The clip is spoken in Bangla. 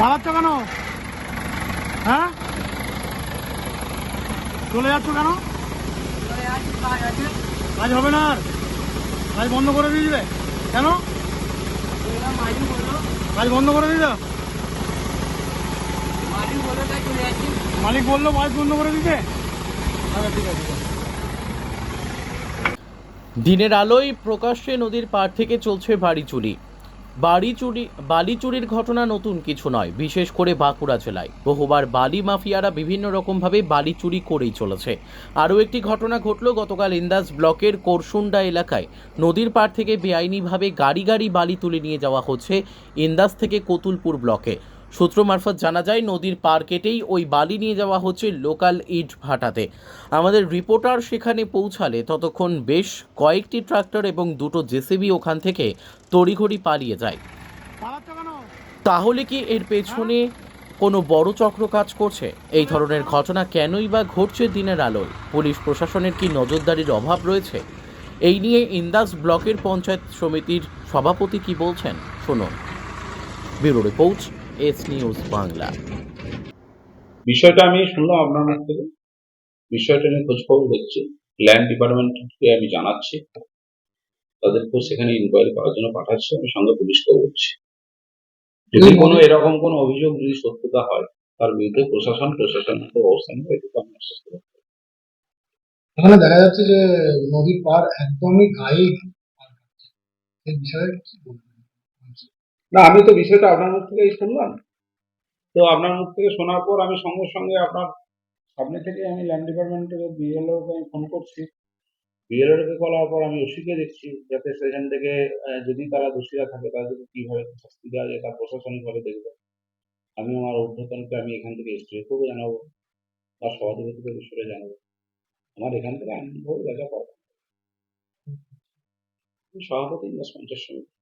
পালাচ্ছ কেন? হ্যাঁ? চলে যাচ্ছ কেন? কাজ হবে না আর। কাজ বন্ধ করে দিয়ে দিবে কেন? কাজ বন্ধ করে দিয়ে মালিক বলল কাজ বন্ধ করে দিতে। আচ্ছা ঠিক আছে দিনের আলোয় প্রকাশ্যে নদীর পাড় থেকে চলছে বাড়ি চুরি। বাড়ি চুরি বালি চুরির ঘটনা নতুন কিছু নয়, বিশেষ করে বাঁকুড়া জেলায়। বহুবার বালি মাফিয়ারা বিভিন্ন রকমভাবে বালি চুরি করেই চলেছে। আরও একটি ঘটনা ঘটল গতকাল ইন্দাস ব্লকের কোরসুন্ডা এলাকায়। নদীর পাড় থেকে বেআইনিভাবে গাড়ি গাড়ি বালি তুলে নিয়ে যাওয়া হচ্ছে ইন্দাস থেকে কতুলপুর ব্লকে। সূত্র মারফত জানা যায় নদীর পার কেটেই ওই বালি নিয়ে যাওয়া হচ্ছে লোকাল ইট ভাটাতে। আমাদের রিপোর্টার সেখানে পৌঁছালে ততক্ষণ বেশ কয়েকটি ট্রাক্টর এবং দুটো জেসিবি ওখান থেকে তড়িঘড়ি পালিয়ে যায়। তাহলে কি এর পেছনে কোনো বড় চক্র কাজ করছে? এই ধরনের ঘটনা কেনই বা ঘটছে দিনের আলোয়? পুলিশ প্রশাসনের কি নজরদারির অভাব রয়েছে? এই নিয়ে ইন্দাস ব্লকের পঞ্চায়েত সমিতির সভাপতি কি বলছেন? শুনুন। Bureau report S news Bangla. বিষয়টা আমি শুনলাম আপনার মুখ থেকে। বিষয়টা নিয়ে খোঁজ খবর দেখছি ল্যান্ড ডিপার্টমেন্টকে আমি জানাচ্ছি। তাদেরকেও সেখানে ইনকোয়ারি করার জন্য পাঠাচ্ছি। আমি সঙ্গে পুলিশকেও বলছি। যদি কোনো এরকম কোনো অভিযোগ যদি সত্যতা হয় তার বিরুদ্ধে প্রশাসন প্রশাসনের তো অবস্থান নেবে এটুকু আমি আশ্বাস করতে এখানে দেখা যাচ্ছে যে নদীর পার একদমই গায়ে। বিষয়ে কি বলবেন না, আমি তো বিষয়টা আপনার মুখ থেকেই শুনলাম। তো আপনার মুখ থেকে শোনার পর আমি সঙ্গে সঙ্গে আপনার সামনে থেকে আমি ল্যান্ড ডিপার্টমেন্টের বিএলও কে আমি ফোন করছি। বিএলও কে করার পর আমি ওসিকে দেখছি, যাতে সেখান থেকে যদি তারা দোষীরা থাকে তাদেরকে কীভাবে শাস্তি দেওয়া যায় তা প্রশাসনিকভাবে দেখবে। আমি আমার ঊর্ধ্বতনকে আমি এখান থেকে এসটিএফকেও জানাব বা সভাধিপতিকে বিষয়টা জানাব। আমার এখান থেকে আইনভাবে দেখা পাবো সভাপতি পঞ্চায়েত সমিতি